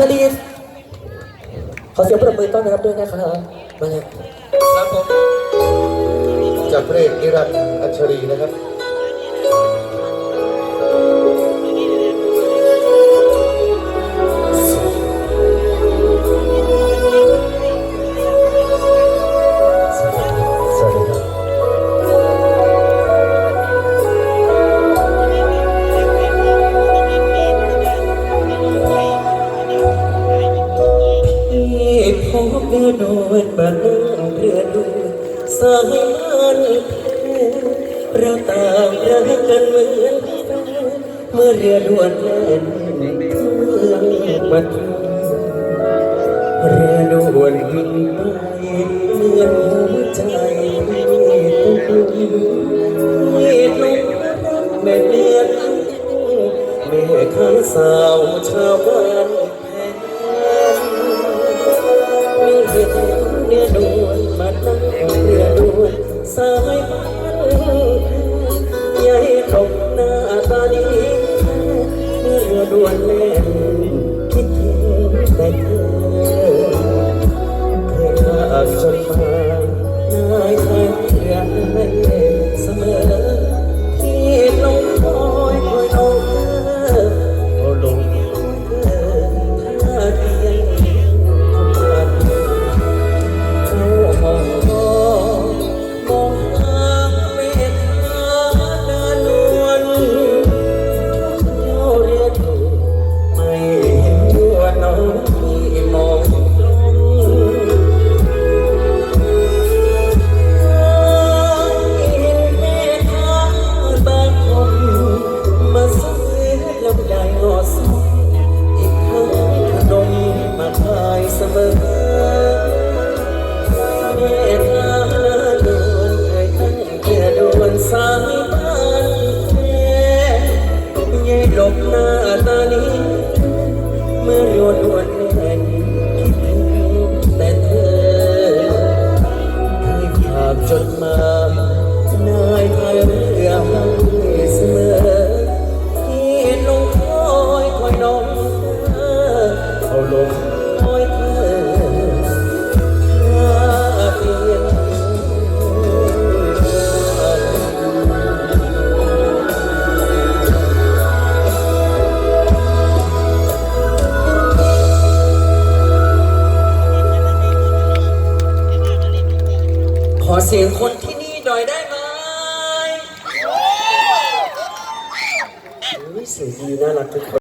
ชลีนขอเสียงปรบมือต้อนรับด้วยนะครับมาเลยครับผมจากพระเอกนิรันดร์อัญชลีนะครับ รือโดนบันเรือดูสายมันเราต่างรักกันเหมือนเมื่อเรือด่วนแล่นเมืองบันเรือด่วนวิ่งไปเมือนหัวใจตุ้มเหตุลงรักแม่เดือนแม่ข้างสาวชาวบ้าน รือด่วนมาตั้งเรือด่วนสายพันให้ตกหน้าตาดีเมื่อเรือด่วนแล่นคิดถึงแต่เธอ มื่อโยนวน ขอเสียงคนที่นี่หน่อยได้ไหมเเสียงดีน่ารักทุกคน